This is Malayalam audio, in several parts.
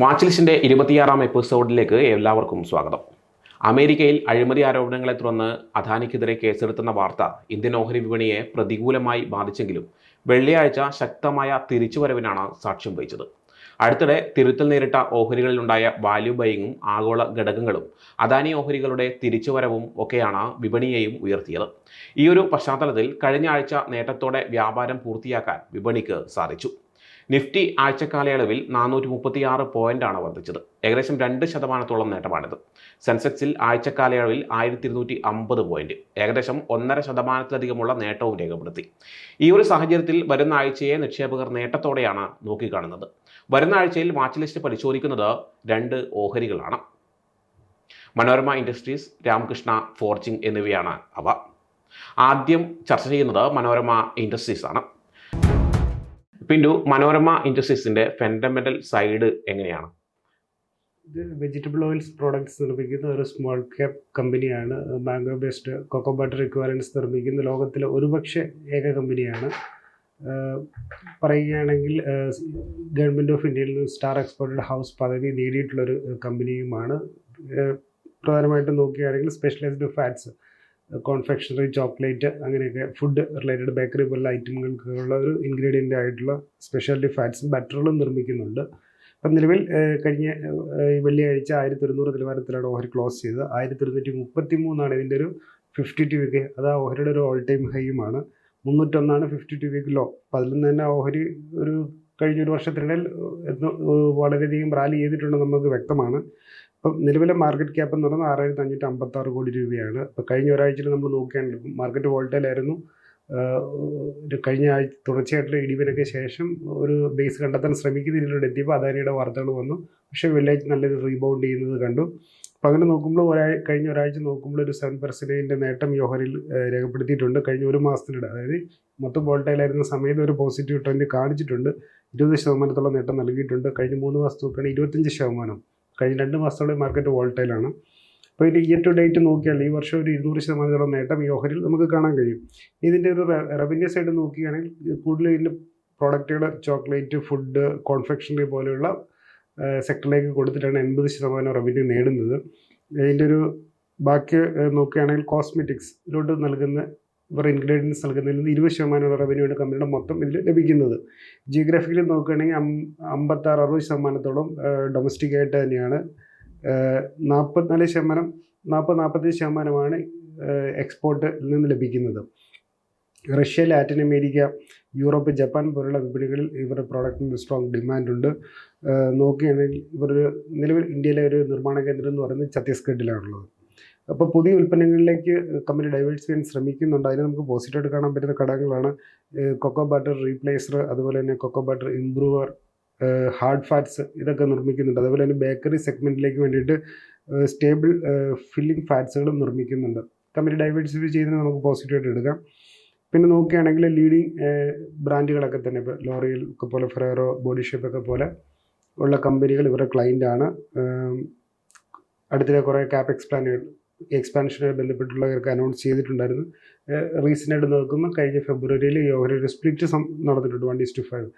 വാച്ച് ലിസ്റ്റിന്റെ ഇരുപത്തിയാറാം എപ്പിസോഡിലേക്ക് എല്ലാവർക്കും സ്വാഗതം. അമേരിക്കയിൽ അഴിമതി ആരോപണങ്ങളെ തുടർന്ന് അദാനിക്കെതിരെ കേസെടുത്തുന്ന വാർത്ത ഇന്ത്യൻ ഓഹരി വിപണിയെ പ്രതികൂലമായി ബാധിച്ചെങ്കിലും വെള്ളിയാഴ്ച ശക്തമായ തിരിച്ചുവരവിനാണ് സാക്ഷ്യം വഹിച്ചത്. അടുത്തിടെ തിരുത്തൽ നേരിട്ട ഓഹരികളിലുണ്ടായ വാല്യൂ ബൈയിങ്ങും ആഗോള ഘടകങ്ങളും അദാനി ഓഹരികളുടെ തിരിച്ചുവരവും ഒക്കെയാണ് വിപണിയെയും ഉയർത്തിയത്. ഈ ഒരു പശ്ചാത്തലത്തിൽ കഴിഞ്ഞ ആഴ്ച നേട്ടത്തോടെ വ്യാപാരം പൂർത്തിയാക്കാൻ വിപണിക്ക് സാധിച്ചു. നിഫ്റ്റി ആഴ്ചക്കാലയളവിൽ നാനൂറ്റി മുപ്പത്തി ആറ് പോയിന്റാണ് വർദ്ധിച്ചത്. ഏകദേശം രണ്ട് ശതമാനത്തോളം നേട്ടമാണിത്. സെൻസെക്സിൽ ആഴ്ചക്കാലയളവിൽ ആയിരത്തി ഇരുന്നൂറ്റി അമ്പത് പോയിന്റ് ഏകദേശം ഒന്നര ശതമാനത്തിലധികമുള്ള നേട്ടവും രേഖപ്പെടുത്തി. ഈ ഒരു സാഹചര്യത്തിൽ വരുന്ന ആഴ്ചയെ നിക്ഷേപകർ നേട്ടത്തോടെയാണ് നോക്കിക്കാണുന്നത്. വരുന്ന ആഴ്ചയിൽ വാച്ച് ലിസ്റ്റ് പരിശോധിക്കുന്നത് രണ്ട് ഓഹരികളാണ്. മനോരമ ഇൻഡസ്ട്രീസ് രാമകൃഷ്ണ ഫോർജിംഗ് എന്നിവയാണ് അവ. ആദ്യം ചർച്ച ചെയ്യുന്നത് മനോരമ ഇൻഡസ്ട്രീസ് ആണ് പിന്നു മനോരമ ഇൻഡസ്ട്രീസിന്റെ ഫണ്ടമെന്റൽ സൈഡ് എങ്ങനെയാണ്? ഇത് വെജിറ്റബിൾ ഓയിൽസ് പ്രോഡക്ട്സ് നിർമ്മിക്കുന്ന ഒരു സ്മോൾ ക്യാപ് കമ്പനിയാണ്. Mango based cocoa butter equivalence നിർമ്മിക്കുന്ന ലോകത്തിലെ ഒരുപക്ഷെ ഏക കമ്പനിയാണ്. പറയുകയാണെങ്കിൽ ഗവൺമെന്റ് ഓഫ് ഇന്ത്യയിൽ നിന്ന് സ്റ്റാർ എക്സ്പോർട്ടഡ് ഹൗസ് പദവി നേടിയിട്ടുള്ളൊരു കമ്പനിയുമാണ്. പ്രധാനമായിട്ടും നോക്കുകയാണെങ്കിൽ സ്പെഷ്യലൈസ്ഡ് ഫാറ്റ്സ്. കോൺഫെക്ഷണറി ചോക്ലേറ്റ് അങ്ങനെയൊക്കെ ഫുഡ് റിലേറ്റഡ് ബേക്കറി പോലുള്ള ഐറ്റങ്ങൾക്കുള്ള ഒരു ഇൻഗ്രീഡിയന്റ് ആയിട്ടുള്ള സ്പെഷ്യാലിറ്റി ഫാറ്റ്സും ബട്ടറുകളും നിർമ്മിക്കുന്നുണ്ട്. അപ്പം നിലവിൽ കഴിഞ്ഞ വെള്ളിയാഴ്ച ആയിരത്തി ഒരുന്നൂറ് നിലവാരത്തിലാണ് ഓഹരി ക്ലോസ് ചെയ്തത്. ആയിരത്തി ഒരുന്നൂറ്റി മുപ്പത്തി മൂന്നാണ് ഇതിന്റെ ഒരു ഫിഫ്റ്റി ടു വീക്ക് അത് ആ ഓഹരിയുടെ ഒരു ഓൾ ടൈം ഹൈയുമാണ് മുന്നൂറ്റൊന്നാണ് ഫിഫ്റ്റി ടു വീക്ക് ലോ അപ്പം അതിൽ നിന്ന് തന്നെ ഓഹരി ഒരു കഴിഞ്ഞ ഒരു വർഷത്തിനിടയിൽ വളരെയധികം റാലി ചെയ്തിട്ടുണ്ടെന്ന് നമുക്ക് വ്യക്തമാണ്. ഇപ്പം നിലവിലെ മാർക്കറ്റ് ക്യാപ്പ് എന്ന് പറയുന്നത് ആറായിരത്തി അഞ്ഞൂറ്റി അമ്പത്താറ് കോടി രൂപയാണ്. അപ്പോൾ കഴിഞ്ഞ ഒരാഴ്ചയിൽ നമ്മൾ നോക്കുകയാണെങ്കിൽ മാർക്കറ്റ് വോൾട്ടേലായിരുന്നു കഴിഞ്ഞ ആഴ്ച തുടർച്ചയായിട്ടുള്ള ഇടിവിനൊക്കെ ശേഷം ഒരു ബേസ് കണ്ടെത്താൻ ശ്രമിക്കുന്ന രീതിയിലൂടെ എത്തിയപ്പോൾ അദാനിയുടെ വാർത്തകൾ വന്നു. പക്ഷേ വെള്ളിയാഴ്ച നല്ലൊരു റീബൗണ്ട് ചെയ്യുന്നത് കണ്ടു. അപ്പോൾ അങ്ങനെ നോക്കുമ്പോൾ ഒരാ കഴിഞ്ഞ ഒരാഴ്ച നോക്കുമ്പോൾ ഒരു സെവൻ പെർസെന്റേജിന്റെ നേട്ടം ഓഹരിയിൽ രേഖപ്പെടുത്തിയിട്ടുണ്ട്. കഴിഞ്ഞ ഒരു മാസത്തിനിടെ. അതായത് മൊത്തം വോൾട്ടയിലായിരുന്ന സമയത്ത് ഒരു പോസിറ്റീവ് ട്രെൻഡ് കാണിച്ചിട്ടുണ്ട്. ഇരുപത് ശതമാനത്തോളം നേട്ടം നൽകിയിട്ടുണ്ട്. കഴിഞ്ഞ മൂന്ന് മാസം ഇരുപത്തഞ്ച് ശതമാനം. കഴിഞ്ഞ രണ്ട് മാസത്തോളം മാർക്കറ്റ് വോൾട്ടൈലാണ് അപ്പോൾ ഇതിന്റെ ഇയർ ടു ഡേറ്റ് നോക്കിയാൽ ഈ വർഷം ഒരു ഇരുന്നൂറ് ശതമാനത്തോളം നേട്ടം ഈ ഓഹരിയിൽ നമുക്ക് കാണാൻ കഴിയും. ഇതിന്റെ ഒരു റവന്യൂ സൈഡ് നോക്കുകയാണെങ്കിൽ കൂടുതൽ ഇതിന്റെ പ്രോഡക്റ്റുകൾ ചോക്ലേറ്റ് ഫുഡ് കോൺഫെക്ഷണറി പോലെയുള്ള സെക്ടറിലേക്ക് കൊടുത്തിട്ടാണ് എൺപത് ശതമാനം റവന്യൂ നേടുന്നത്. ഇതിന്റെ ഒരു ബാക്കി നോക്കുകയാണെങ്കിൽ കോസ്മെറ്റിക്സിലോട്ട് നൽകുന്ന ഇവർ ഇൻഗ്രീഡിയൻസ് നൽകുന്നതിൽ നിന്ന് ഇരുപത് ശതമാനം റവന്യൂയാണ് കമ്പനിയുടെ മൊത്തം ഇതിൽ ലഭിക്കുന്നത്. ജിയോഗ്രാഫിക്കലി നോക്കുകയാണെങ്കിൽ അം അമ്പത്താറ് അറുപത് ശതമാനത്തോളം ഡൊമസ്റ്റിക് ആയിട്ട് തന്നെയാണ്. നാൽപ്പത്തിനാല് ശതമാനം നാൽപ്പത് നാൽപ്പത്തഞ്ച് ശതമാനമാണ് എക്സ്പോർട്ടിൽ നിന്ന് ലഭിക്കുന്നത്. Russia Latin America Europe Japan പോലുള്ള വിപണികളിൽ ഇവരുടെ പ്രോഡക്റ്റിന് സ്ട്രോങ് ഡിമാൻഡുണ്ട് നോക്കുകയാണെങ്കിൽ ഇവർ നിലവിൽ ഇന്ത്യയിലെ ഒരു നിർമ്മാണ കേന്ദ്രം എന്ന് പറയുന്നത് ഛത്തീസ്ഗഡിലാണുള്ളത്. അപ്പോൾ പുതിയ ഉൽപ്പന്നങ്ങളിലേക്ക് കമ്പനി ഡൈവേഴ്സ് ചെയ്യാൻ ശ്രമിക്കുന്നുണ്ട്. അതിന് നമുക്ക് പോസിറ്റീവായിട്ട് കാണാൻ പറ്റുന്ന ഘടകങ്ങളാണ് കൊക്കോ ബട്ടർ റീപ്ലേസർ അതുപോലെ തന്നെ cocoa butter improver hard fats ഇതൊക്കെ നിർമ്മിക്കുന്നുണ്ട്. അതുപോലെ തന്നെ ബേക്കറി സെഗ്മെന്റിലേക്ക് വേണ്ടിയിട്ട് സ്റ്റേബിൾ ഫില്ലിംഗ് ഫാറ്റ്സുകളും നിർമ്മിക്കുന്നുണ്ട്. കമ്പനി ഡൈവേഴ്സിഫൈ ചെയ്തതിന് നമുക്ക് പോസിറ്റീവായിട്ട് എടുക്കാം. പിന്നെ നോക്കുകയാണെങ്കിൽ ലീഡിങ് ബ്രാൻഡുകളൊക്കെ തന്നെ. ഇപ്പോൾ ലോറിയൽ ഒക്കെ പോലെ ഫെറേറോ ബോഡി ഷേപ്പ് ഒക്കെ പോലെ ഉള്ള കമ്പനികൾ ഇവരുടെ ക്ലൈന്റാണ് അടുത്തിടെ കുറേ ക്യാപ് എക്സ്പാനുകൾ എക്സ്പാൻഷനുമായി ബന്ധപ്പെട്ടുള്ളവർക്ക് അനൗൺസ് ചെയ്തിട്ടുണ്ടായിരുന്നു. റീസെന്റ് ആയിട്ട് നോക്കുമ്പോൾ കഴിഞ്ഞ ഫെബ്രുവരിയിൽ ഓഹരി ഒരു സ്പ്ലിറ്റ് നടന്നിട്ടുണ്ട് വൺ ഈസ് ടു ഫൈവ്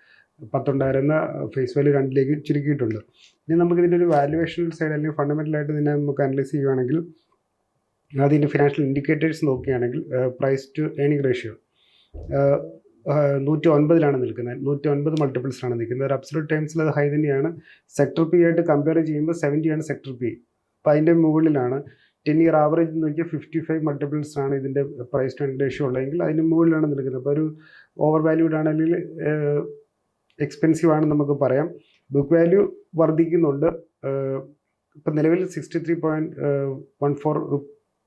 പത്തുണ്ടായിരുന്ന ഫേസ് വാല്യൂ രണ്ടിലേക്ക് ചുരുക്കിയിട്ടുണ്ട്. ഇനി നമുക്ക് ഇതിന്റെ ഒരു വാല്യുവേഷൻ സൈഡ് അല്ലെങ്കിൽ ഫണ്ടമെന്റലായിട്ട് ഇതിനെ നമുക്ക് അനലൈസ് ചെയ്യുകയാണെങ്കിൽ അതിന്റെ ഫിനാൻഷ്യൽ ഇൻഡിക്കേറ്റേഴ്സ് നോക്കുകയാണെങ്കിൽ പ്രൈസ് ടു ഏണിംഗ് റേഷ്യോ നൂറ്റി ഒൻപതിലാണ് നിൽക്കുന്നത്. നൂറ്റി ഒൻപത് മൾട്ടിപ്പിൾസിലാണ് നിൽക്കുന്നത്. ഒരു അബ്സലൂട്ട് ടൈംസിൽ അത് ഹൈ തന്നെയാണ്. സെക്ടർ പി ആയിട്ട് കമ്പയർ ചെയ്യുമ്പോൾ സെവന്റിയാണ് സെക്ടർ പി അപ്പോൾ അതിന്റെ മുകളിലാണ് ടെൻ ഇയർ ആവറേജ് നോക്കിയാൽ ഫിഫ്റ്റി ഫൈവ് മൾട്ടിപ്പിൾസ് ആണ് ഇതിന്റെ പ്രൈസ് ടു റേഷ്യോ ഉള്ളതെങ്കിൽ അതിന് മുകളിലാണ് നിൽക്കുന്നത്. അപ്പോൾ ഒരു ഓവർ വാല്യൂഡ് ആണെങ്കിൽ എക്സ്പെൻസീവ് ആണെന്ന് നമുക്ക് പറയാം. ബുക്ക് വാല്യൂ വർദ്ധിക്കുന്നുണ്ട്. ഇപ്പം നിലവിൽ sixty three point one four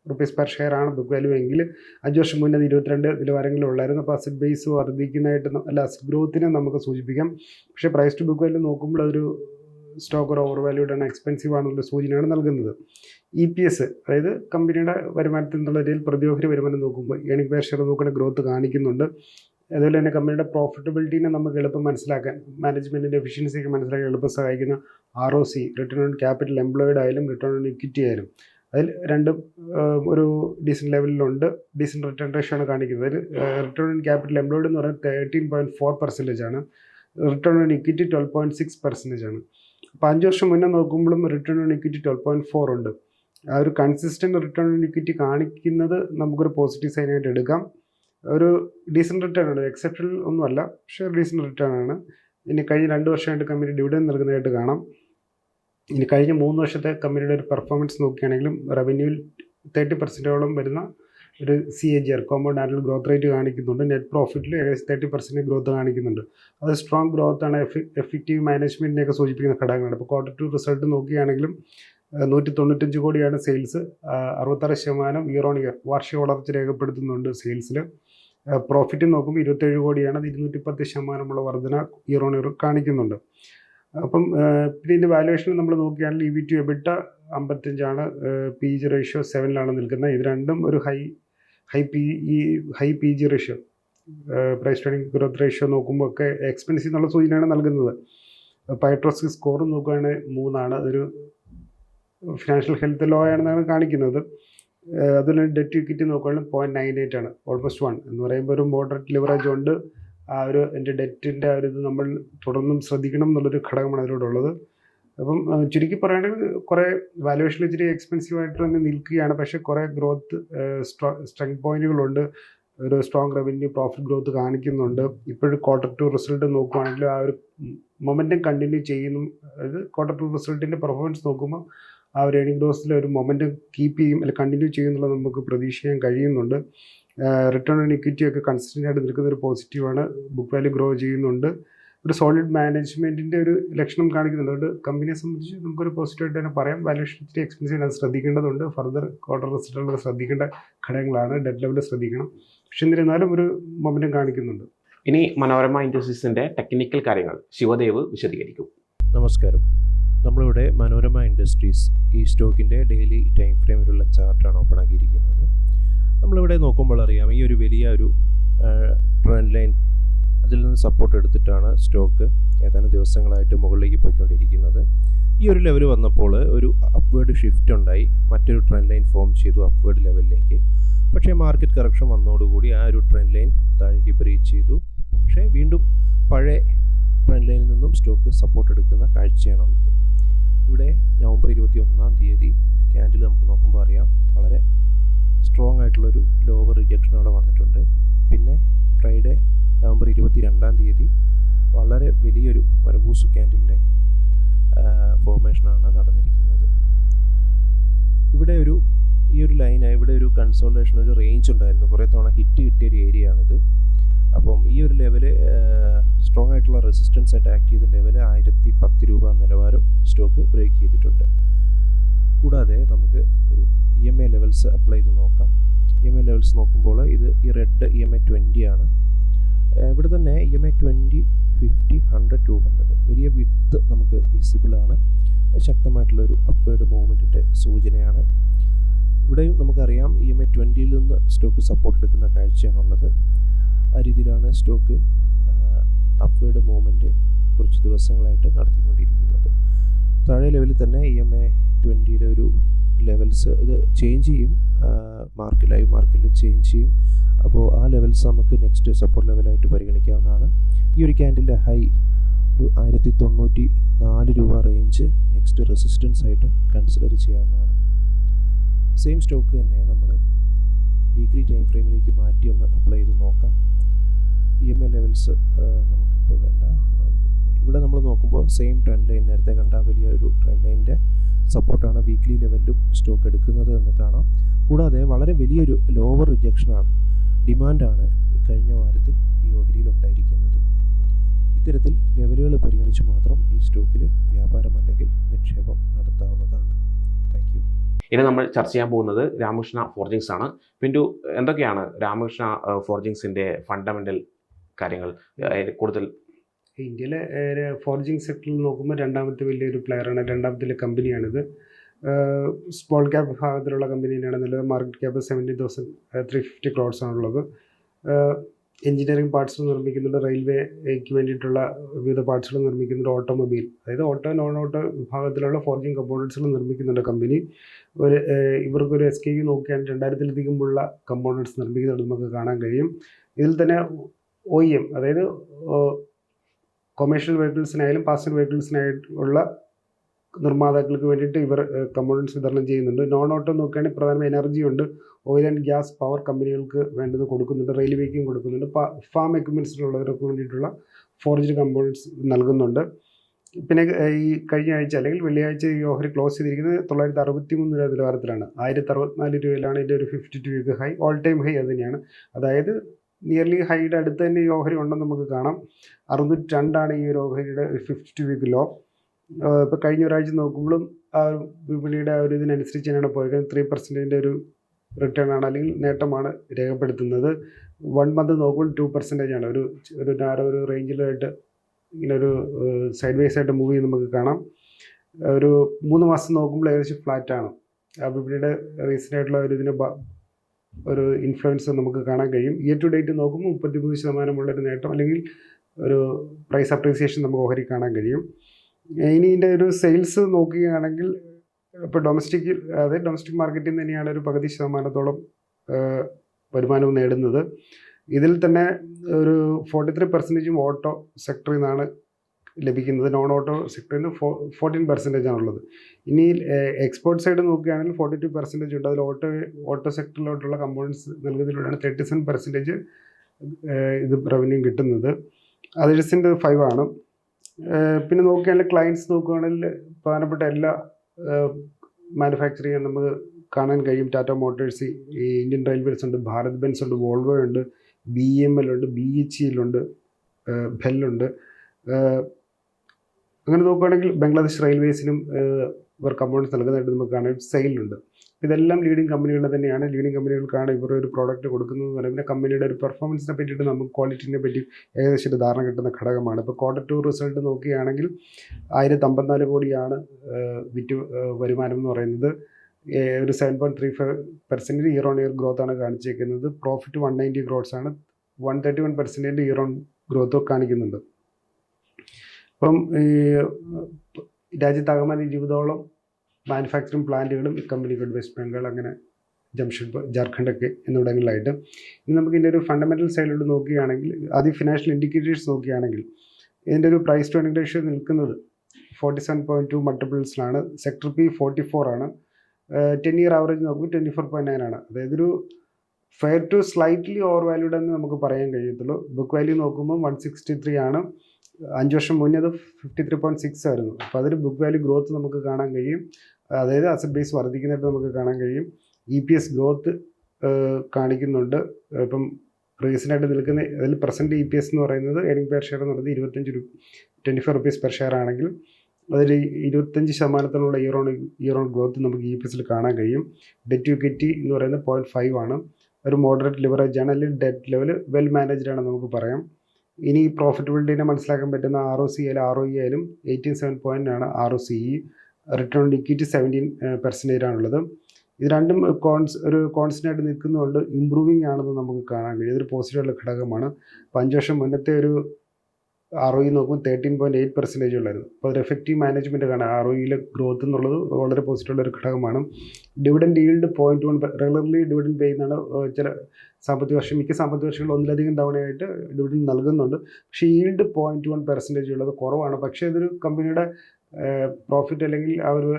rupees per share ആണ് ബുക്ക് വാല്യൂ എങ്കിൽ അഞ്ച് വർഷം മുന്നേ അത് ഇരുപത്തിരണ്ട് നിലവാരങ്ങളിൽ ഉള്ളായിരുന്നു. അപ്പോൾ അസറ്റ് ബേസ് വർദ്ധിക്കുന്നതായിട്ട് അല്ല അസറ്റ് ഗ്രോത്തിനെ നമുക്ക് സൂചിപ്പിക്കാം. പക്ഷേ പ്രൈസ് ടു ബുക്ക് വാല്യൂ നോക്കുമ്പോൾ അതൊരു സ്റ്റോക്ക് ഓവർ വാല്യൂഡ് ആണ് എക്സ്പെൻസീവ് ആണെന്നുള്ള സൂചനയാണ് നൽകുന്നത്. ഇ പി എസ് അതായത് കമ്പനിയുടെ വരുമാനത്തിൽ നിന്നുള്ള രീതിയിൽ പ്രതിയോഹരി വരുമാനം നോക്കുമ്പോൾ ഏണിംഗ് പേർ ഷെയർ നോക്കുന്ന ഗ്രോത്ത് കാണിക്കുന്നുണ്ട്. അതുപോലെ തന്നെ കമ്പനിയുടെ പ്രോഫിറ്റബിലിറ്റിനെ നമുക്ക് എളുപ്പം മനസ്സിലാക്കാൻ മാനേജ്മെന്റിന്റെ എഫിഷ്യൻസിയൊക്കെ മനസ്സിലാക്കാൻ എളുപ്പം സഹായിക്കുന്ന R O C return on capital employed ആയാലും റിട്ടേൺ ഓൺ ഇക്വിറ്റി ആയാലും. അതിൽ രണ്ടും ഒരു ഡീസന്റ് ലെവലിലുണ്ട് ഡീസന്റ് റിട്ടേൺ റേഷ്യോ ആണ് കാണിക്കുന്നത്. അതിൽ റിട്ടേൺ ഓൺ ക്യാപിറ്റൽ എംപ്ലോയിഡ് എന്ന് പറയുന്നത് തേർട്ടീൻ പോയിന്റ് ഫോർ പെർസെന്റേജ് ആണ്. Return on equity twelve point six percentage ആണ്. അപ്പോൾ അഞ്ച് വർഷം മുന്നേ നോക്കുമ്പോഴും return on equity twelve point four ഉണ്ട്. ആ ഒരു കൺസിസ്റ്റന്റ് റിട്ടേൺ ഓൺ ഇക്വിറ്റി കാണിക്കുന്നത് നമുക്കൊരു പോസിറ്റീവ് സൈനായിട്ട് എടുക്കാം. ഒരു ഡീസന്റ് റിട്ടേൺ ആണ്. എക്സെപ്ഷണൽ ഒന്നുമല്ല പക്ഷേ ഡീസന്റ് റിട്ടേൺ ആണ്. ഇനി കഴിഞ്ഞ രണ്ട് വർഷമായിട്ട് കമ്പനി ഡിവിഡൻ നൽകുന്നതായിട്ട് കാണാം. ഇനി കഴിഞ്ഞ മൂന്ന് വർഷത്തെ കമ്പനിയുടെ ഒരു പെർഫോമൻസ് നോക്കുകയാണെങ്കിലും റവന്യൂവിൽ തേർട്ടി പെർസെന്റോളം വരുന്ന ഒരു C A G R compound annual growth rate കാണിക്കുന്നുണ്ട്. നെറ്റ് പ്രോഫിറ്റിൽ ഏകദേശം തേർട്ടി പെർസെന്റ് ഗ്രോത്ത് കാണിക്കുന്നുണ്ട്. അത് സ്ട്രോങ് ഗ്രോത്താണ് എഫക്റ്റീവ് മാനേജ്മെന്റിനെയൊക്കെ സൂചിപ്പിക്കുന്ന ഘടകങ്ങളാണ്. ഇപ്പോൾ ക്വാർട്ടർ ടു റിസൾട്ട് നോക്കുകയാണെങ്കിലും നൂറ്റി തൊണ്ണൂറ്റഞ്ച് കോടിയാണ് സെയിൽസ്. അറുപത്താറ് ശതമാനം ഇയർ ഓൺ ഇയർ വാർഷിക വളർച്ച രേഖപ്പെടുത്തുന്നുണ്ട് സെയിൽസിൽ പ്രോഫിറ്റ് നോക്കുമ്പോൾ ഇരുപത്തേഴ് കോടിയാണ് അത് ഇരുന്നൂറ്റി പത്ത് ശതമാനമുള്ള വർധന ഇയർ ഓൺ ഇയർ കാണിക്കുന്നുണ്ട്. അപ്പം പിന്നെ ഇതിന്റെ വാലുവേഷൻ നമ്മൾ നോക്കുകയാണെങ്കിൽ ഇ വി ടു എബിട്ട അമ്പത്തഞ്ചാണ്. പി ജി റേഷ്യോ സെവനിലാണ് നിൽക്കുന്നത്. ഇത് രണ്ടും ഒരു high high P E high P G ratio price trading growth ratio നോക്കുമ്പോൾ ഒക്കെ എക്സ്പെൻസീവ് എന്നുള്ള സൂചനയാണ് നൽകുന്നത്. പൈട്രോസ് സ്കോർ നോക്കുകയാണെങ്കിൽ മൂന്നാണ്. അതൊരു ഫിനാൻഷ്യൽ ഹെൽത്ത് ലോ ആണെന്നാണ് കാണിക്കുന്നത്. അതിന് ഡെറ്റ് ഇക്വിറ്റി നോക്കുകയാണെങ്കിൽ പോയിന്റ് നയൻ എയ്റ്റ് ആണ് ഓൾമോസ്റ്റ് വൺ എന്ന് പറയുമ്പോൾ ഒരു മോഡറേറ്റ് ലിവറേജ് ഉണ്ട്. ആ ഒരു എന്റെ ഡെറ്റിന്റെ ആ ഒരു ഇത് നമ്മൾ തുടർന്നും ശ്രദ്ധിക്കണം എന്നുള്ളൊരു ഘടകമാണ് അതിലൂടെ ഉള്ളത്. അപ്പം ചുരുക്കി പറയുകയാണെങ്കിൽ കുറേ വാലുവേഷൻ ഇച്ചിരി എക്സ്പെൻസീവ് ആയിട്ട് തന്നെ നിൽക്കുകയാണ്. പക്ഷേ കുറേ ഗ്രോത്ത് സ്ട്രെങ് പോയിന്റുകളുണ്ട് ഒരു സ്ട്രോങ് റവന്യൂ പ്രോഫിറ്റ് ഗ്രോത്ത് കാണിക്കുന്നുണ്ട്. ഇപ്പോഴും ക്വാർട്ടർ ടു റിസൾട്ട് നോക്കുകയാണെങ്കിൽ ആ ഒരു മൊമെന്റം കണ്ടിന്യൂ ചെയ്യുന്നു. അതായത് ക്വാർട്ടർ ടു റിസൾട്ടിന്റെ പെർഫോമൻസ് നോക്കുമ്പോൾ ആ ഒരു ഏണിംഗ് ഗ്രോസിൽ ഒരു മൊമെന്റ് കീപ്പ് ചെയ്യും അല്ലെങ്കിൽ കണ്ടിന്യൂ ചെയ്യുന്നുള്ളത് നമുക്ക് പ്രതീക്ഷിക്കാൻ കഴിയുന്നുണ്ട്. റിട്ടേൺ ഓൺ ഇക്വിറ്റി ഒക്കെ കൺസിസ്റ്റന്റ് ആയിട്ട് നിൽക്കുന്ന ഒരു പോസിറ്റീവാണ് ബുക്ക് വാല്യൂ ഗ്രോ ചെയ്യുന്നുണ്ട്. ഒരു സോളിഡ് മാനേജ്മെന്റിന്റെ ഒരു ലക്ഷണം കാണിക്കുന്നുണ്ട്. അതുകൊണ്ട് കമ്പനിയെ സംബന്ധിച്ച് നമുക്കൊരു പോസിറ്റീവായിട്ട് തന്നെ പറയാം. വാല്യൂഷൻ ഇച്ചിരി എക്സ്പെൻസീവ് അത് ശ്രദ്ധിക്കേണ്ടതുണ്ട്. ഫർദർ ക്വാർട്ടർ റിസൾട്ടുകൾ ശ്രദ്ധിക്കേണ്ട ഘടകങ്ങളാണ്. ഡെഡ് ലെവൽ ശ്രദ്ധിക്കണം. പക്ഷെ എന്നിരുന്നാലും ഒരു മൊമെന്റം കാണിക്കുന്നുണ്ട്. ഇനി മനോരമ ഇൻഡസ്ട്രീസിന്റെ ടെക്നിക്കൽ കാര്യങ്ങൾ ശിവദേവ് വിശദീകരിക്കും. നമസ്കാരം. നമ്മളിവിടെ മനോരമ ഇൻഡസ്ട്രീസ് ഈ സ്റ്റോക്കിന്റെ ഡെയിലി ടൈം ഫ്രെയിമിലുള്ള ചാർട്ടാണ് ഓപ്പൺ ആക്കിയിരിക്കുന്നത് നമ്മളിവിടെ നോക്കുമ്പോൾ അറിയാം ഈ ഒരു വലിയ ഒരു ട്രെൻഡ് ലൈൻ അതിൽ നിന്ന് സപ്പോർട്ട് എടുത്തിട്ടാണ് സ്റ്റോക്ക് ഏതാനും ദിവസങ്ങളായിട്ട് മുകളിലേക്ക് പോയിക്കൊണ്ടിരിക്കുന്നത്. ഈ ഒരു ലെവൽ വന്നപ്പോൾ ഒരു അപ്വേർഡ് ഷിഫ്റ്റ് ഉണ്ടായി മറ്റൊരു ട്രെൻഡ് ലൈൻ ഫോം ചെയ്തു അപ്വേർഡ് ലെവലിലേക്ക് പക്ഷേ മാർക്കറ്റ് കറക്ഷൻ വന്നതോടുകൂടി ആ ഒരു ട്രെൻഡ് ലൈൻ താഴേക്ക് ബ്രീച്ച് ചെയ്തു. പക്ഷേ വീണ്ടും പഴയ ട്രെൻഡ് ലൈനിൽ നിന്നും സ്റ്റോക്ക് സപ്പോർട്ട് എടുക്കുന്ന കാഴ്ചയാണുള്ളത്. ഇവിടെ നവംബർ ഇരുപത്തി ഒന്നാം തീയതി ഒരു ക്യാൻഡിൽ നമുക്ക് നോക്കുമ്പോൾ അറിയാം. വളരെ സ്ട്രോങ് ആയിട്ടുള്ളൊരു ലോവർ റിജക്ഷൻ അവിടെ വന്നിട്ടുണ്ട്. പിന്നെ ഫ്രൈഡേ നവംബർ ഇരുപത്തി രണ്ടാം തീയതി വളരെ വലിയൊരു മരബൂസ് ക്യാൻഡിലിന്റെ ഫോർമേഷനാണ് നടന്നിരിക്കുന്നത്. ഇവിടെ ഒരു ഈ ഒരു ലൈനായി ഇവിടെ ഒരു കൺസോൾട്ടേഷൻ ഒരു റേഞ്ച് ഉണ്ടായിരുന്നു. കുറേ തവണ ഹിറ്റ് കിട്ടിയ ഒരു ഏരിയ ആണിത്. അപ്പം ഈ ഒരു ലെവൽ സ്ട്രോങ് ആയിട്ടുള്ള റെസിസ്റ്റൻസ് ആയിട്ട് ആക്ട് ചെയ്ത ലെവൽ ആയിരത്തി പത്ത് രൂപ നിലവാരം സ്റ്റോക്ക് ബ്രേക്ക് ചെയ്തിട്ടുണ്ട്. കൂടാതെ നമുക്ക് ഒരു E M I levels apply ചെയ്ത് നോക്കാം. ഇ എം ഐ ലെവൽസ് നോക്കുമ്പോൾ ഇത് ഈ red E M I twenty ആണ്. ഇവിടെ തന്നെ E M I twenty fifty hundred two hundred വലിയ വിത്ത് നമുക്ക് അത് ശക്തമായിട്ടുള്ളൊരു അപ്വേർഡ് മൂവ്മെന്റിന്റെ സൂചനയാണ്. ഇവിടെയും നമുക്കറിയാം ഇ എം ഐ ട്വന്റിയിൽ നിന്ന് സ്റ്റോക്ക് സപ്പോർട്ട് എടുക്കുന്ന കാഴ്ചയാണുള്ളത്. ആ രീതിയിലാണ് സ്റ്റോക്ക് അപ്വേർഡ് മൂവ്മെന്റ് കുറച്ച് ദിവസങ്ങളായിട്ട് നടത്തിക്കൊണ്ടിരിക്കുന്നത്. താഴെ ലെവലിൽ തന്നെ ഇ എം എ ട്വന്റിയുടെ ഒരു ലെവൽസ് ഇത് ചേഞ്ച് ചെയ്യും. മാർക്കറ്റ് ലൈവ് മാർക്കറ്റിൽ ചേഞ്ച് ചെയ്യും. അപ്പോൾ ആ ലെവൽസ് നമുക്ക് നെക്സ്റ്റ് സപ്പോർട്ട് ലെവലായിട്ട് പരിഗണിക്കാവുന്നതാണ്. ഈ ഒരു ക്യാൻഡിലെ ഹൈ ഒരു ആയിരത്തി തൊണ്ണൂറ്റി നാല് രൂപ റേഞ്ച് നെക്സ്റ്റ് റെസിസ്റ്റൻസ് ആയിട്ട് കൺസിഡർ ചെയ്യാവുന്നതാണ്. സെയിം സ്റ്റോക്ക് തന്നെ നമ്മൾ വീക്ക്ലി ടൈം ഫ്രെയിമിലേക്ക് മാറ്റി ഒന്ന് അപ്ലൈ ചെയ്ത് നോക്കാം. ഇ എം ഐ ലെവൽസ് നമുക്കിപ്പോൾ വേണ്ട. ഇവിടെ നമ്മൾ നോക്കുമ്പോൾ സെയിം ട്രെൻഡ് ലൈൻ. നേരത്തെ കണ്ട വലിയ ഒരു ട്രെൻഡ് ലൈനിന്റെ സപ്പോർട്ടാണ് വീക്ക്ലി ലെവലിലും സ്റ്റോക്ക് എടുക്കുന്നത് എന്ന് കാണാം. കൂടാതെ വളരെ വലിയൊരു ലോവർ റിജക്ഷനാണ് ഡിമാൻഡാണ് ഈ കഴിഞ്ഞ വാരത്തിൽ ഈ ഓഹരിയിൽ ഉണ്ടായിരിക്കുന്നത്. ഇത്തരത്തിൽ ലെവലുകൾ പരിഗണിച്ച് മാത്രം ഈ സ്റ്റോക്കിൽ വ്യാപാരം അല്ലെങ്കിൽ നിക്ഷേപം നടത്താവുന്നതാണ്. താങ്ക് യു ഇനി നമ്മൾ ചർച്ച ചെയ്യാൻ പോകുന്നത് രാമകൃഷ്ണ ഫോർജിങ്സ് ആണ്. പിന്റു എന്തൊക്കെയാണ് രാമകൃഷ്ണ ഫോർജിങ്സിന്റെ ഫണ്ടമെന്റൽ കാര്യങ്ങൾ കൂടുതൽ ഇന്ത്യയിലെ ഫോർജിങ് സെക്ടറിൽ നോക്കുമ്പോൾ രണ്ടാമത്തെ വലിയൊരു പ്ലെയറാണ് രണ്ടാമത്തെ കമ്പനിയാണിത് സ്മോൾ ക്യാപ് വിഭാഗത്തിലുള്ള കമ്പനി തന്നെയാണ് നല്ലത് market cap seventy thousand three fifty crores ആണുള്ളത്. എഞ്ചിനീയറിംഗ് പാർട്സ് നിർമ്മിക്കുന്നുണ്ട് റെയിൽവേക്ക് വേണ്ടിയിട്ടുള്ള വിവിധ പാർട്സുകൾ നിർമ്മിക്കുന്നുണ്ട് ഓട്ടോമൊബൈൽ അതായത് ഓട്ടോ നോൺ ഓട്ടോ വിഭാഗത്തിലുള്ള ഫോർജിങ് കമ്പോണൻസുകൾ നിർമ്മിക്കുന്നുണ്ട് കമ്പനി ഒരു ഇവർക്കൊരു എസ് കെ യു നോക്കിയാണെങ്കിൽ രണ്ടായിരത്തിലധികമുള്ള കമ്പോണൻസ് നിർമ്മിക്കുന്നുണ്ട് നമുക്ക് കാണാൻ കഴിയും. ഇതിൽ തന്നെ ഒ എം അതായത് കൊമേഴ്ഷ്യൽ വെഹിക്കിൾസിനായാലും പാസഞ്ചർ വെഹിക്കിൾസിനായിട്ടുള്ള നിർമ്മാതാക്കൾക്ക് വേണ്ടിയിട്ട് ഇവർ കമ്പോണൻസ് വിതരണം ചെയ്യുന്നുണ്ട്. നോൺ ഓട്ടോ നോക്കുകയാണെങ്കിൽ പ്രധാനമായും എനർജി ഉണ്ട്. ഓയിൽ ആൻഡ് ഗ്യാസ് പവർ കമ്പനികൾക്ക് വേണ്ടത് കൊടുക്കുന്നുണ്ട്. റെയിൽവേക്കും കൊടുക്കുന്നുണ്ട്. ഫാം എക്യുപ്മെന്റ്സിലുള്ളവർക്ക് വേണ്ടിയിട്ടുള്ള ഫോർജ്ഡ് കമ്പോണൻസ് നൽകുന്നുണ്ട്. പിന്നെ ഈ കഴിഞ്ഞ ആഴ്ച അല്ലെങ്കിൽ വെള്ളിയാഴ്ച ഈ ഓഹരി ക്ലോസ് ചെയ്തിരിക്കുന്നത് തൊള്ളായിരത്തി അറുപത്തി മൂന്ന് രൂപ നിലവാരത്തിലാണ് ആയിരത്തി അറുപത്തിനാല് രൂപയിലാണ് ഇതിന്റെ ഒരു fifty two week high all time high അത് തന്നെയാണ്. അതായത് നിയർലി ഹൈയുടെ അടുത്ത് തന്നെ ഈ ഓഹരി ഉണ്ടെന്ന് നമുക്ക് കാണാം. അറുന്നൂറ്റി രണ്ടാണ് ഈ ഒരു ഓഹരിയുടെ ഫിഫ്റ്റി ടു വീക്ക് ലോ ഇപ്പോൾ കഴിഞ്ഞ ഒരാഴ്ച നോക്കുമ്പോഴും ആ ഒരു വിപണിയുടെ ഒരു ഇതിനനുസരിച്ച് തന്നെയാണ് പോയത് ത്രീ പെർസെന്റിന്റെ ഒരു റിട്ടേൺ ആണ് അല്ലെങ്കിൽ നേട്ടമാണ് രേഖപ്പെടുത്തുന്നത്. വൺ മന്ത് നോക്കുമ്പോൾ ടു പെർസെന്റേജ് ആണ്. ഒരു ഒരു നാരോ ഒരു റേഞ്ചിലായിട്ട് ഇങ്ങനെ ഒരു സൈഡ് വൈസ് ആയിട്ട് മൂവ് ചെയ്ത് നമുക്ക് കാണാം. ഒരു മൂന്ന് മാസം നോക്കുമ്പോൾ ഏകദേശം ഫ്ലാറ്റാണ് ആ വിപണിയുടെ റീസെന്റ് ആയിട്ടുള്ള ഒരു ഇതിന് ഒരു ഇൻഫ്ലുവൻസ് നമുക്ക് കാണാൻ കഴിയും. ഇയർ ടു ഡേറ്റ് നോക്കുമ്പോൾ മുപ്പത്തിമൂന്ന് ശതമാനമുള്ള ഒരു നേട്ടം അല്ലെങ്കിൽ ഒരു പ്രൈസ് അപ്രീസിയേഷൻ നമുക്ക് ഓഹരി കാണാൻ കഴിയും. ഇനി ഇതിന്റെ ഒരു സെയിൽസ് നോക്കുകയാണെങ്കിൽ ഇപ്പോൾ ഡൊമസ്റ്റിക് അതായത് ഡൊമസ്റ്റിക് മാർക്കറ്റിൽ നിന്ന് തന്നെയാണ് ഒരു പകുതി ശതമാനത്തോളം വരുമാനവും നേടുന്നത്. ഇതിൽ തന്നെ ഒരു ഫോർട്ടി ത്രീ പെർസെന്റേജും ഓട്ടോ സെക്ടറിൽ നിന്നാണ് ലഭിക്കുന്നത് നോൺ ഓട്ടോ സെക്ടറിൽ ഫോ ഫോർട്ടീൻ പെർസെന്റേജ് ആണുള്ളത് ഇനി എക്സ്പോർട്ട് സൈഡ് നോക്കുകയാണെങ്കിൽ ഫോർട്ടി ടു പെർസെന്റേജ് ഉണ്ട്. അതിൽ ഓട്ടോ ഓട്ടോ സെക്ടറിലോട്ടുള്ള കമ്പോണൻസ് നൽകുന്നതിലൂടെയാണ് തേർട്ടി സെവൻ പെർസെന്റേജ് ഇത് റവന്യൂ കിട്ടുന്നത്. അതേഴ്സിന്റെ ഫൈവ് ആണ്. പിന്നെ നോക്കുകയാണെങ്കിൽ ക്ലയൻസ് നോക്കുകയാണെങ്കിൽ പ്രധാനപ്പെട്ട എല്ലാ മാനുഫാക്ചറിങ് നമുക്ക് കാണാൻ കഴിയും. ടാറ്റ മോട്ടോഴ്സ് ഈ ഇന്ത്യൻ റെയിൽവേസ് ഉണ്ട് ഭാരത് ബെൻസ് ഉണ്ട് വോൾവോ ഉണ്ട് ബി എം എൽ ഉണ്ട് ബി എച്ച് ഇയിലുണ്ട് ബെല്ലുണ്ട് അങ്ങനെ നോക്കുകയാണെങ്കിൽ ബംഗ്ലാദേശ് റെയിൽവേസിനും ഇവർ കമ്പോണൻസ് നൽകുന്നതായിട്ട് നമുക്ക് കാണാൻ സെയിലുണ്ട്. ഇതെല്ലാം ലീഡിങ് കമ്പനികളുടെ തന്നെയാണ്. ലീഡിങ് കമ്പനികൾക്കാണ് ഇവർ ഒരു പ്രോഡക്റ്റ് കൊടുക്കുന്നത് എന്ന് പറയുന്നത്. കമ്പനിയുടെ ഒരു പെർഫോമൻസിനെ പറ്റിയിട്ട് നമുക്ക് ക്വാളിറ്റിനെ പറ്റി ഏകദേശം ഒരു ധാരണ കിട്ടുന്ന ഘടകമാണ്. ഇപ്പോൾ ക്വാർട്ടർ ടു റിസൾട്ട് നോക്കുകയാണെങ്കിൽ ആയിരത്തി അമ്പത്തിനാല് കോടിയാണ് വിറ്റ് വരുമാനം എന്ന് പറയുന്നത്. ഒരു seven point three five percentage year on year growth ആണ് കാണിച്ചേക്കുന്നത്. പ്രോഫിറ്റ് വൺ നയന്റി ക്രോഡ്സ് ആണ്. One thirty one percentage year on growth കാണിക്കുന്നുണ്ട്. അപ്പം രാജ്യത്താകമാനം ഇരുപതോളം മാനുഫാക്ചറിങ് പ്ലാന്റുകളും ഈ കമ്പനികളുണ്ട് വെസ്റ്റ് ബംഗാൾ അങ്ങനെ ജംഷഡ്പൂർ ജാർഖണ്ഡൊക്കെ എന്നിവിടങ്ങളിലായിട്ട്. ഇനി നമുക്ക് ഇതിന്റെ ഒരു ഫണ്ടമെന്റൽ സൈഡിലോട്ട് നോക്കുകയാണെങ്കിൽ ആദ്യം ഫിനാൻഷ്യൽ ഇൻഡിക്കേറ്റേഴ്സ് നോക്കുകയാണെങ്കിൽ ഇതിന്റെ ഒരു പ്രൈസ് ടു earning റേഷ്യോ നിൽക്കുന്നത് ഫോർട്ടി സെവൻ പോയിന്റ് ടു മൾട്ടിപ്പിൾസിലാണ് സെക്ടർ പി ഫോർട്ടി ഫോർ ആണ്. ടെൻ ഇയർ ആവറേജ് നോക്കുമ്പോൾ ട്വന്റി ഫോർ പോയിന്റ് നയൻ ആണ്. അതായത് ഒരു fair to slightly over valued എന്ന് നമുക്ക് പറയാൻ കഴിയത്തുള്ളൂ. ബുക്ക് വാല്യൂ നോക്കുമ്പോൾ വൺ സിക്സ്റ്റി ത്രീ ആണ്. അഞ്ച് വർഷം മുന്നേ അത് ഫിഫ്റ്റി ത്രീ പോയിന്റ് സിക്സ് ആയിരുന്നു. അപ്പോൾ അതൊരു ബുക്ക് വാല്യൂ ഗ്രോത്ത് നമുക്ക് കാണാൻ കഴിയും. അതായത് അസറ്റ് ബേസ് വർദ്ധിക്കുന്നതായിട്ട് നമുക്ക് കാണാൻ കഴിയും. ഇ പി എസ് ഗ്രോത്ത് കാണിക്കുന്നുണ്ട്. ഇപ്പം റീസെന്റായിട്ട് നിൽക്കുന്ന അതിൽ പ്രസന്റ് ഇ പി എസ് എന്ന് പറയുന്നത് ഏണിംഗ് പെർ ഷെയർ എന്ന് പറയുന്നത് ഇരുപത്തഞ്ച് രൂപ twenty four rupees per share ആണെങ്കിൽ അതിൽ ഇരുപത്തഞ്ച് ശതമാനത്തിലുള്ള year on year on growth നമുക്ക് ഇ പി എസിൽ കാണാൻ കഴിയും. ഡെറ്റ് ഇക്വിറ്റി എന്ന് പറയുന്നത് പോയിന്റ് ഫൈവ് ആണ്. ഒരു മോഡറേറ്റ് ലിവറേജ് ആണ്. അല്ലെങ്കിൽ ഡെറ്റ് ലെവൽ വെൽ മാനേജ്ഡ് ആണ് നമുക്ക് പറയാം. ഇനി പ്രോഫിറ്റബിലിറ്റിനെ മനസ്സിലാക്കാൻ പറ്റുന്ന ആർ ഒ സി ആയാലും ആർ ഒ ഇ ആയാലും എയ്റ്റീൻ സെവൻ പോയിന്റ് ആണ് R O C E return on equity seventeen percentage ആണുള്ളത്. ഇത് രണ്ടും കോൺസ് ഒരു കോൺസ്റ്റന്റ് നിൽക്കുന്നതുകൊണ്ട് ഇമ്പ്രൂവിങ് ആണെന്ന് നമുക്ക് കാണാൻ കഴിയും. ഇതൊരു പോസിറ്റീവുള്ള ഘടകമാണ്. അപ്പോൾ അഞ്ച് വർഷം മുന്നത്തെ ഒരു ആർ ഒ ഇ നോക്കുമ്പോൾ തേർട്ടീൻ പോയിന്റ് എയ്റ്റ് പെർസെന്റേജ് ഉള്ളായിരുന്നു. അപ്പോൾ ഒരു എഫക്റ്റീവ് മാനേജ്മെന്റ് കാണാം ആർ ഒ ഇയിലെ ഗ്രോത്ത് എന്നുള്ളത് വളരെ പോസിറ്റീവുള്ള ഒരു ഘടകമാണ്. Dividend yield point one regularly dividend pay ചെയ്യുന്നതാണ് ചില സാമ്പത്തിക വർഷം മിക്ക സാമ്പത്തിക വർഷങ്ങളിൽ ഒന്നിലധികം തവണയായിട്ട് ഡിവിഡൻഡ് നൽകുന്നുണ്ട്. പക്ഷേ ഈൽഡ് പോയിന്റ് വൺ പെർസെന്റേജ് ഉള്ളത് കുറവാണ്. പക്ഷേ ഇതൊരു കമ്പനിയുടെ പ്രോഫിറ്റ് അല്ലെങ്കിൽ ആ ഒരു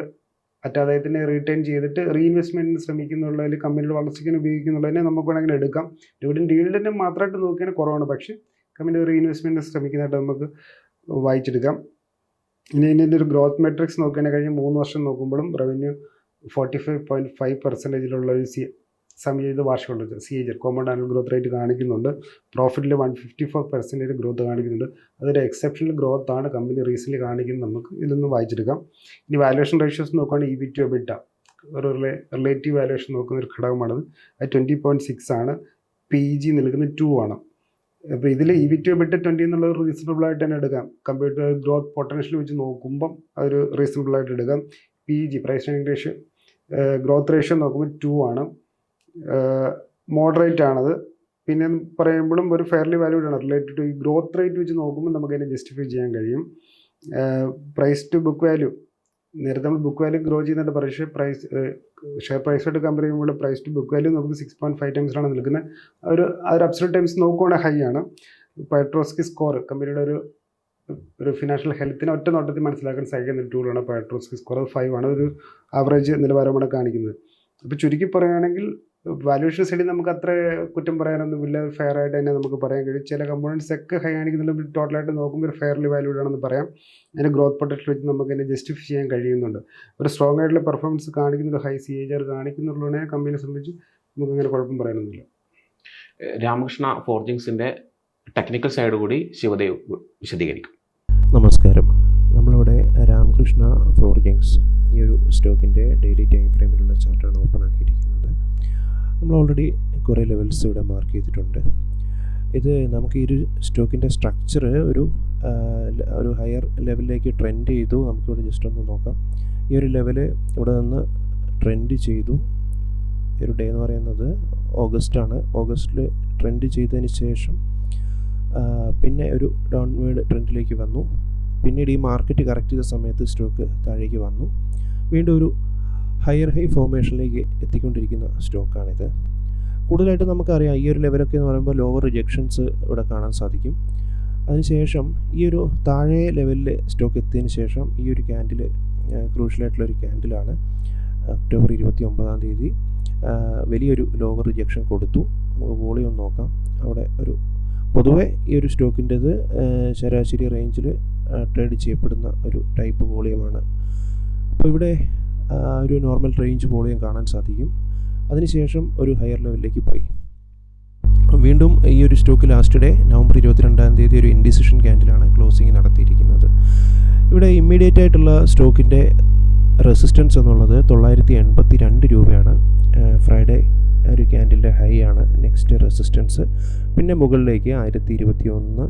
അറ്റാദായത്തിനെ റീറ്റെയിൻ ചെയ്തിട്ട് റീഇൻവെസ്റ്റ്മെന്റിന് ശ്രമിക്കുന്നുള്ളതിൽ കമ്പനിയുടെ വളർച്ചയ്ക്ക് ഉപയോഗിക്കുന്നുള്ളതിനെ നമുക്ക് വേണമെങ്കിൽ എടുക്കാം. ഡിവിഡൻ ഈൽഡിനെ മാത്രമായിട്ട് നോക്കിയാൽ കുറവാണ്. പക്ഷേ കമ്പനി റീഇൻവെസ്റ്റ്മെന്റിന് ശ്രമിക്കുന്നതായിട്ട് നമുക്ക് വായിച്ചെടുക്കാം. ഇനി ഇതിന്റെ ഒരു ഗ്രോത്ത് മെട്രിക്സ് നോക്കുകയാണെങ്കിൽ കഴിഞ്ഞ മൂന്ന് വർഷം നോക്കുമ്പോഴും revenue forty five point five പെർസെന്റേജിലുള്ള ഒരു സി സംയോജിത വാർഷികമുള്ള C H compound annual growth rate കാണിക്കുന്നുണ്ട്. പ്രോഫിറ്റിൽ one fifty four percentage growth കാണിക്കുന്നുണ്ട്. അതൊരു എക്സെപ്ഷണൽ ഗ്രോത്ത് ആണ് കമ്പനി റീസെന്റ് കാണിക്കുന്നത് നമുക്ക് ഇതിലൊന്ന് വായിച്ചെടുക്കാം. ഇനി വാലുവേഷൻ റേഷ്യോസ് നോക്കുകയാണെങ്കിൽ ഇ വി ടു എബിട്ട ഒരു റിലേറ്റീവ് വാലുവേഷൻ നോക്കുന്ന ഒരു ഘടകമാണത്. അത് ട്വന്റി പോയിന്റ് സിക്സ് ആണ്. പി ജി നിൽക്കുന്നത് ടു ആണ്. അപ്പോൾ ഇതിൽ ഇ വി ടു ഇട്ട് ട്വന്റി എന്നുള്ളത് റീസണബിൾ ആയിട്ട് തന്നെ എടുക്കാം. കമ്പ്യൂട്ടർ ഗ്രോത്ത് പൊട്ടൻഷ്യൽ വെച്ച് നോക്കുമ്പം അതൊരു റീസണബിൾ ആയിട്ട് എടുക്കാം. P G price to ratio growth ratio നോക്കുമ്പോൾ ടു ആണ്. മോഡറേറ്റ് ആണത്. പിന്നെ പറയുമ്പോഴും ഒരു ഫെയർലി വാല്യൂഡ് ആണ്. റിലേറ്റഡ് ടു ഈ ഗ്രോത്ത് റേറ്റ് വെച്ച് നോക്കുമ്പോൾ നമുക്ക് അതിനെ ജസ്റ്റിഫൈ ചെയ്യാൻ കഴിയും. പ്രൈസ് ടു ബുക്ക് വാല്യൂ നേരത്തെ നമ്മൾ ബുക്ക് വാല്യൂ ഗ്രോ ചെയ്യുന്നുണ്ട്. പക്ഷേ പ്രൈസ് ഷെയർ പ്രൈസായിട്ട് കമ്പയർ ചെയ്യുമ്പോൾ പ്രൈസ് ടു ബുക്ക് വാല്യൂ നമുക്ക് സിക്സ് പോയിന്റ് ഫൈവ് ടൈംസിലാണ് നിൽക്കുന്നത്. ഒരു അതൊരു അബ്സലൂട്ട് ടൈംസ് നോക്കുവാണെങ്കിൽ ഹൈ ആണ്. പൈട്രോസ്കി സ്കോർ കമ്പനിയുടെ ഒരു ഒരു ഫിനാൻഷ്യൽ ഹെൽത്തിനെ ഒറ്റ നോട്ടത്തിൽ മനസ്സിലാക്കാൻ സഹായിക്കുന്ന ഒരു ടൂളാണ് പൈട്രോസ്കി സ്കോർ അത് ഫൈവ് ആണ്. ഒരു ആവറേജ് നിലവാരമാണ് കാണിക്കുന്നത്. അപ്പോൾ ചുരുക്കി പറയുകയാണെങ്കിൽ വാല്യൂഷൻ സൈഡിൽ നമുക്ക് അത്ര കുറ്റം പറയാനൊന്നുമില്ല. ഫെയർ ആയിട്ട് തന്നെ നമുക്ക് പറയാൻ കഴിയും. ചില കമ്പോണൻസ് ഒക്കെ ഹൈ ആണെങ്കിൽ ടോട്ടലായിട്ട് നോക്കുമ്പോൾ ഒരു ഫെയർലി വാല്യൂഡ് ആണെന്ന് പറയാം. അതിന്റെ ഗ്രോത്ത് പൊട്ടൻഷ്യൽ വെച്ച് നമുക്ക് അതിനെ ജസ്റ്റിഫൈ ചെയ്യാൻ കഴിയുന്നുണ്ട്. ഒരു സ്ട്രോങ് ആയിട്ടുള്ള പെർഫോമൻസ് കാണിക്കുന്ന ഒരു high C A G R കാണിക്കുന്നുള്ളതിനെ കമ്പനിയെ സംബന്ധിച്ച് നമുക്ക് അങ്ങനെ കുഴപ്പം പറയാനൊന്നുമില്ല. രാമകൃഷ്ണ ഫോർജിങ്സിന്റെ ടെക്നിക്കൽ സൈഡ് കൂടി ശിവദേവ് വിശദീകരിക്കും. നമസ്കാരം. നമ്മളിവിടെ രാമകൃഷ്ണ ഫോർജിങ്സ് ഈ ഒരു സ്റ്റോക്കിന്റെ ഡെയിലി ടൈം ഫ്രെയിമിലുള്ള ചാർട്ടാണ് ഓപ്പൺ ആക്കിയിരിക്കുന്നത്. നമ്മൾ ഓൾറെഡി കുറേ ലെവൽസ് ഇവിടെ മാർക്ക് ചെയ്തിട്ടുണ്ട്. ഇത് നമുക്ക് ഈ ഒരു സ്റ്റോക്കിന്റെ സ്ട്രക്ചർ ഒരു ഒരു ഹയർ ലെവലിലേക്ക് ട്രെൻഡ് ചെയ്തു. നമുക്കിവിടെ ജസ്റ്റ് ഒന്ന് നോക്കാം. ഈ ഒരു ലെവൽ ഇവിടെ നിന്ന് ട്രെൻഡ് ചെയ്തു. ഈ ഒരു ഡേ എന്ന് പറയുന്നത് ഓഗസ്റ്റ് ആണ്. ഓഗസ്റ്റിൽ ട്രെൻഡ് ചെയ്തതിന് ശേഷം പിന്നെ ഒരു ഡൗൺവേർഡ് ട്രെൻഡിലേക്ക് വന്നു. പിന്നീട് ഈ മാർക്കറ്റ് കറക്റ്റ് ചെയ്ത സമയത്ത് സ്റ്റോക്ക് താഴേക്ക് വന്നു. വീണ്ടും ഒരു ഹയർ ഹൈ ഫോർമേഷനിലേക്ക് എത്തിക്കൊണ്ടിരിക്കുന്ന സ്റ്റോക്കാണിത്. കൂടുതലായിട്ട് നമുക്കറിയാം ഈ ഒരു ലെവലൊക്കെ എന്ന് പറയുമ്പോൾ ലോവർ റിജക്ഷൻസ് ഇവിടെ കാണാൻ സാധിക്കും. അതിനുശേഷം ഈ ഒരു താഴെ ലെവലിൽ സ്റ്റോക്ക് എത്തിയതിന് ശേഷം ഈ ഒരു ക്യാൻഡിൽ ക്രൂഷ്യലായിട്ടുള്ള ഒരു ക്യാൻഡിലാണ് ഒക്ടോബർ ഇരുപത്തി ഒമ്പതാം തീയതി വലിയൊരു ലോവർ റിജക്ഷൻ കൊടുത്തു. നമുക്ക് വോളിയം നോക്കാം. അവിടെ ഒരു പൊതുവെ ഈ ഒരു സ്റ്റോക്കിന്റെത് ശരാശരി റേഞ്ചിൽ ട്രേഡ് ചെയ്യപ്പെടുന്ന ഒരു ടൈപ്പ് വോളിയമാണ് അപ്പോൾ ഇവിടെ ഒരു നോർമൽ റേഞ്ച് വോളിയം കാണാൻ സാധിക്കും. അതിനുശേഷം ഒരു ഹയർ ലെവലിലേക്ക് പോയി. വീണ്ടും ഈ ഒരു സ്റ്റോക്ക് ലാസ്റ്റ് ഡേ നവംബർ ഇരുപത്തിരണ്ടാം തീയതി ഒരു ഇൻഡിസിഷൻ ക്യാൻഡിലാണ് ക്ലോസിംഗ് നടത്തിയിരിക്കുന്നത്. ഇവിടെ ഇമ്മീഡിയറ്റ് ആയിട്ടുള്ള സ്റ്റോക്കിന്റെ റെസിസ്റ്റൻസ് എന്നുള്ളത് തൊള്ളായിരത്തി എൺപത്തി രണ്ട് രൂപയാണ് ഫ്രൈഡേ ഒരു ക്യാൻഡിലിന്റെ ഹൈ ആണ്. നെക്സ്റ്റ് റെസിസ്റ്റൻസ് പിന്നെ മുകളിലേക്ക് ആയിരത്തി ഇരുപത്തി ഒന്ന്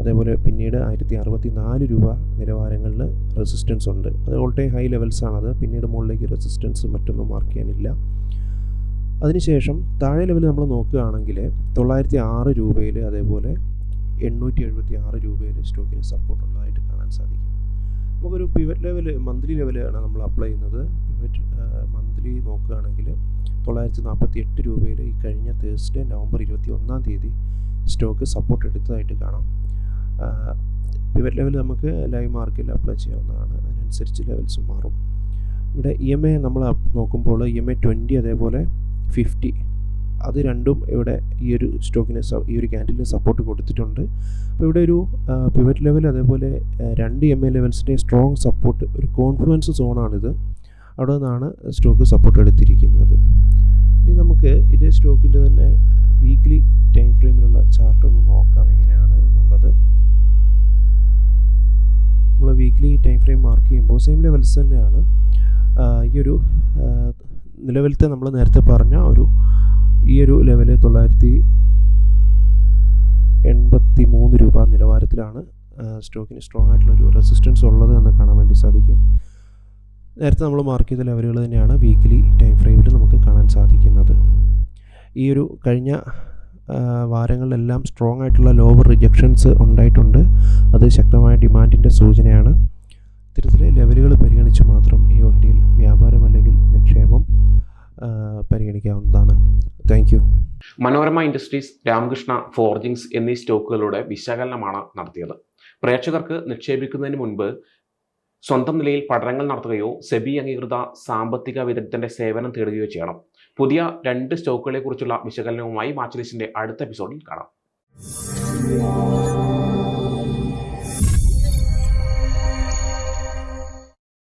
അതേപോലെ പിന്നീട് ആയിരത്തി അറുപത്തി നാല് രൂപ നിലവാരങ്ങളിൽ റെസിസ്റ്റൻസ് ഉണ്ട്. അത് ഓൾ ടൈം ഹൈ ലെവൽസ് അത് പിന്നീട് മുകളിലേക്ക് റെസിസ്റ്റൻസ് മറ്റൊന്നും മാർക്ക് ചെയ്യാനില്ല. അതിനുശേഷം താഴെ ലെവൽ നമ്മൾ നോക്കുകയാണെങ്കിൽ തൊള്ളായിരത്തി ആറ് രൂപയിൽ അതേപോലെ എണ്ണൂറ്റി എഴുപത്തി ആറ് രൂപയിൽ സ്റ്റോക്കിന് സപ്പോർട്ട് ഉള്ളതായിട്ട് കാണാൻ സാധിക്കും. നമുക്കൊരു പിവറ്റ് ലെവൽ മന്ത്ലി ലെവലാണ് നമ്മൾ അപ്ലൈ ചെയ്യുന്നത്. പിവറ്റ് മന്ത്ലി നോക്കുകയാണെങ്കിൽ തൊള്ളായിരത്തി നാൽപ്പത്തി എട്ട് രൂപയിൽ ഈ കഴിഞ്ഞ തേഴ്സ്ഡേ നവംബർ ഇരുപത്തി ഒന്നാം തീയതി സ്റ്റോക്ക് സപ്പോർട്ട് എടുത്തതായിട്ട് കാണാം. പിവറ്റ് ലെവൽ നമുക്ക് ലൈവ് മാർക്കിൽ അപ്ലൈ ചെയ്യാവുന്നതാണ്. അതിനനുസരിച്ച് ലെവൽസ് മാറും. ഇവിടെ ഇ എം ഐ നമ്മൾ നോക്കുമ്പോൾ ഇ എം ഐ ട്വന്റി അതേപോലെ ഫിഫ്റ്റി അത് രണ്ടും ഇവിടെ ഈ ഒരു സ്റ്റോക്കിന് ഈ ഒരു ക്യാൻഡിലിന് സപ്പോർട്ട് കൊടുത്തിട്ടുണ്ട്. അപ്പോൾ ഇവിടെ ഒരു പിവറ്റ് ലെവൽ അതേപോലെ രണ്ട് എം എ ലെവൽസിന്റെ സ്ട്രോങ് സപ്പോർട്ട് ഒരു കോൺഫിഡൻസ് സോണാണിത് അവിടെ നിന്നാണ് സ്റ്റോക്ക് സപ്പോർട്ട് എടുത്തിരിക്കുന്നത്. ഇനി നമുക്ക് ഇതേ സ്റ്റോക്കിന്റെ തന്നെ വീക്ക്ലി ടൈം ഫ്രെയിമിലുള്ള ചാർട്ട് ഒന്ന് നോക്കാം എങ്ങനെയാണ് എന്നുള്ളത്. നമ്മൾ വീക്ക്ലി ടൈം ഫ്രെയിം മാർക്ക് ചെയ്യുമ്പോൾ സെയിം ലെവൽസ് തന്നെയാണ്. ഈ ഒരു നിലവിലത്തെ നമ്മൾ നേരത്തെ പറഞ്ഞ ഒരു ഈ ഒരു ലെവൽ തൊള്ളായിരത്തി എൺപത്തി മൂന്ന് രൂപ നിലവാരത്തിലാണ് സ്റ്റോക്കിന് സ്ട്രോങ് ആയിട്ടുള്ള ഒരു റെസിസ്റ്റൻസ് ഉള്ളത് എന്ന് കാണാൻ വേണ്ടി സാധിക്കും. നേരത്തെ നമ്മൾ മാർക്ക് ചെയ്ത ലെവലുകൾ തന്നെയാണ് വീക്കിലി ടൈം ഫ്രെയിമിൽ നമുക്ക് കാണാൻ സാധിക്കുന്നത്. ഈ ഒരു കഴിഞ്ഞ വാരങ്ങളിലെല്ലാം സ്ട്രോങ് ആയിട്ടുള്ള ലോവർ റിജക്ഷൻസ് ഉണ്ടായിട്ടുണ്ട്. അത് ശക്തമായ ഡിമാൻഡിന്റെ സൂചനയാണ്. ഇത്തരത്തിലെ ലെവലുകൾ പരിഗണിച്ച് മാത്രം ഈ ഓഹരിയിൽ വ്യാപാരം അല്ലെങ്കിൽ നിക്ഷേപം പരിഗണിക്കാവുന്നതാണ്. Thank you Manorama Industries Ramakrishna Forgings എന്നീ സ്റ്റോക്കുകളുടെ വിശകലനമാണ് നടത്തിയത്. പ്രേക്ഷകർക്ക് നിക്ഷേപിക്കുന്നതിന് മുൻപ് സ്വന്തം നിലയിൽ പഠനങ്ങൾ നടത്തുകയോ സെബി അംഗീകൃത സാമ്പത്തിക വിദഗ്ധന്റെ സേവനം തേടുകയോ ചെയ്യണം. പുതിയ രണ്ട് സ്റ്റോക്കുകളെക്കുറിച്ചുള്ള വിശകലനവുമായി മാച്ച് അടുത്ത എപ്പിസോഡിൽ കാണാം.